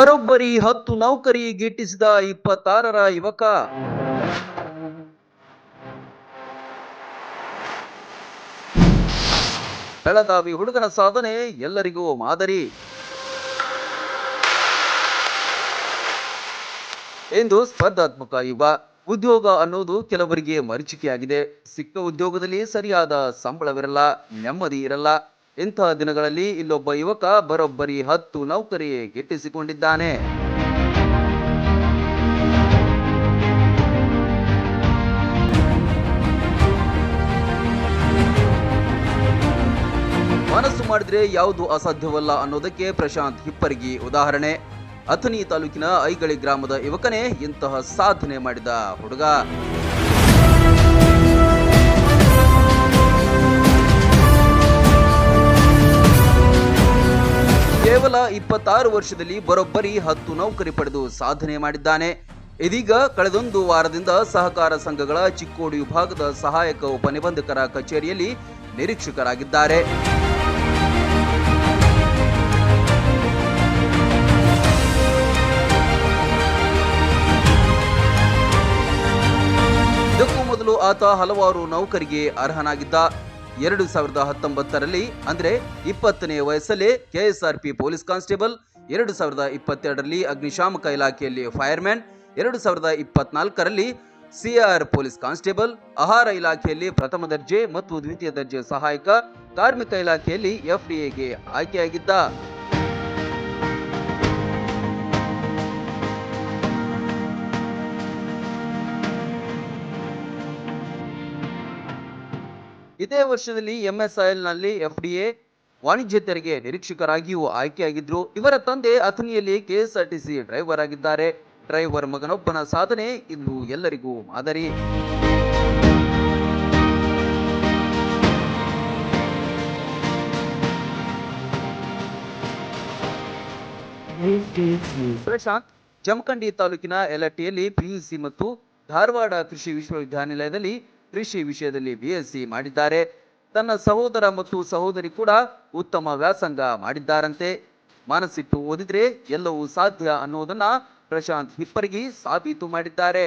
ಬರೋಬ್ಬರಿ ಹತ್ತು ನೌಕರಿ ಗಿಟ್ಟಿಸಿದ ಇಪ್ಪತ್ತಾರರ ಯುವಕ. ಬೆಳಗಾವಿ ಹುಡುಗನ ಸಾಧನೆ ಎಲ್ಲರಿಗೂ ಮಾದರಿ. ಎಂದು ಸ್ಪರ್ಧಾತ್ಮಕ ಯುವ. ಉದ್ಯೋಗ ಅನ್ನೋದು ಕೆಲವರಿಗೆ ಮರೀಚಿಕೆಯಾಗಿದೆ. ಸಿಕ್ಕ ಉದ್ಯೋಗದಲ್ಲಿ ಸರಿಯಾದ ಸಂಬಳವಿರಲ್ಲ, ನೆಮ್ಮದಿ ಇರಲ್ಲ. ಇಂತಹ ದಿನಗಳಲ್ಲಿ ಇಲ್ಲೊಬ್ಬ ಯುವಕ ಬರೋಬ್ಬರಿ ಹತ್ತು ನೌಕರಿ ಗಿಟ್ಟಿಸಿಕೊಂಡಿದ್ದಾನೆ ಮನಸ್ಸು ಮಾಡಿದ್ರೆ ಯಾವುದು ಅಸಾಧ್ಯವಲ್ಲ ಅನ್ನೋದಕ್ಕೆ ಪ್ರಶಾಂತ್ ಹಿಪ್ಪರಗಿ ಉದಾಹರಣೆ. ಅಥನಿ ತಾಲೂಕಿನ ಐಗಳಿ ಗ್ರಾಮದ ಯುವಕನೇ ಇಂತಹ ಸಾಧನೆ ಮಾಡಿದ ಹುಡುಗ. ಕೇವಲ ಇಪ್ಪತ್ತಾರು ವರ್ಷದಲ್ಲಿ ಬರೋಬ್ಬರಿ ಹತ್ತು ನೌಕರಿ ಪಡೆದು ಸಾಧನೆ ಮಾಡಿದ್ದಾನೆ. ಇದೀಗ ಕಳೆದೊಂದು ವಾರದಿಂದ ಸಹಕಾರ ಸಂಘಗಳ ಚಿಕ್ಕೋಡಿ ವಿಭಾಗದ ಸಹಾಯಕ ಉಪನಿಬಂಧಕರ ಕಚೇರಿಯಲ್ಲಿ ನಿರೀಕ್ಷಕರಾಗಿದ್ದಾರೆ. ಇದಕ್ಕೂ ಮೊದಲು ಆತ ಹಲವಾರು ನೌಕರಿಗೆ ಅರ್ಹನಾಗಿದ್ದ. ಎರಡು ಸಾವಿರದ ಹತ್ತೊಂಬತ್ತರಲ್ಲಿ, ಅಂದರೆ ಇಪ್ಪತ್ತನೇ ವಯಸ್ಸಲ್ಲೇ ಕೆಎಸ್ಆರ್ಪಿ ಪೊಲೀಸ್ ಕಾನ್ಸ್ಟೇಬಲ್, ಎರಡು ಸಾವಿರದ ಇಪ್ಪತ್ತೆರಡರಲ್ಲಿ ಅಗ್ನಿಶಾಮಕ ಇಲಾಖೆಯಲ್ಲಿ ಫೈರ್ಮ್ಯಾನ್, ಎರಡು ಸಾವಿರದ ಇಪ್ಪತ್ನಾಲ್ಕರಲ್ಲಿ ಸಿಆರ್ ಪೊಲೀಸ್ ಕಾನ್ಸ್ಟೇಬಲ್, ಆಹಾರ ಇಲಾಖೆಯಲ್ಲಿ ಪ್ರಥಮ ದರ್ಜೆ ಮತ್ತು ದ್ವಿತೀಯ ದರ್ಜೆ ಸಹಾಯಕ ಕಾರ್ಮಿಕ ಇಲಾಖೆಯಲ್ಲಿ ಎಫ್ಡಿಎಗೆ ಆಯ್ಕೆಯಾಗಿದ್ದ. ಇದೇ ವರ್ಷದಲ್ಲಿ ಎಂಎಸ್ಐಎಲ್ನಲ್ಲಿ ಎಫ್ಡಿಎ ವಾಣಿಜ್ಯ ತೆರಿಗೆ ನಿರೀಕ್ಷಕರಾಗಿಯೂ ಆಯ್ಕೆಯಾಗಿದ್ರು. ಇವರ ತಂದೆ ಅಥಣಿಯಲ್ಲಿ ಕೆಎಸ್ಆರ್ಟಿಸಿ ಡ್ರೈವರ್ ಆಗಿದ್ದಾರೆ. ಡ್ರೈವರ್ ಮಗನೊಬ್ಬನ ಸಾಧನೆ ಇಂದು ಎಲ್ಲರಿಗೂ ಮಾದರಿ. ಪ್ರಶಾಂತ್, ಜಮಖಂಡಿ ತಾಲೂಕಿನ ಯಲಟ್ಟಿಯಲ್ಲಿ ಪಿಯುಸಿ ಮತ್ತು ಧಾರವಾಡ ಕೃಷಿ ವಿಶ್ವವಿದ್ಯಾನಿಲಯದಲ್ಲಿ ಕೃಷಿ ವಿಷಯದಲ್ಲಿ ಬಿಎಸ್ಸಿ ಮಾಡಿದ್ದಾರೆ. ತನ್ನ ಸಹೋದರ ಮತ್ತು ಸಹೋದರಿ ಕೂಡ ಉತ್ತಮ ವ್ಯಾಸಂಗ ಮಾಡಿದ್ದಾರಂತೆ. ಮನಸ್ಸಿಟ್ಟು ಓದಿದ್ರೆ ಎಲ್ಲವೂ ಸಾಧ್ಯ ಅನ್ನೋದನ್ನ ಪ್ರಶಾಂತ್ ಹಿಪ್ಪರಿಗೆ ಸಾಬೀತು ಮಾಡಿದ್ದಾರೆ.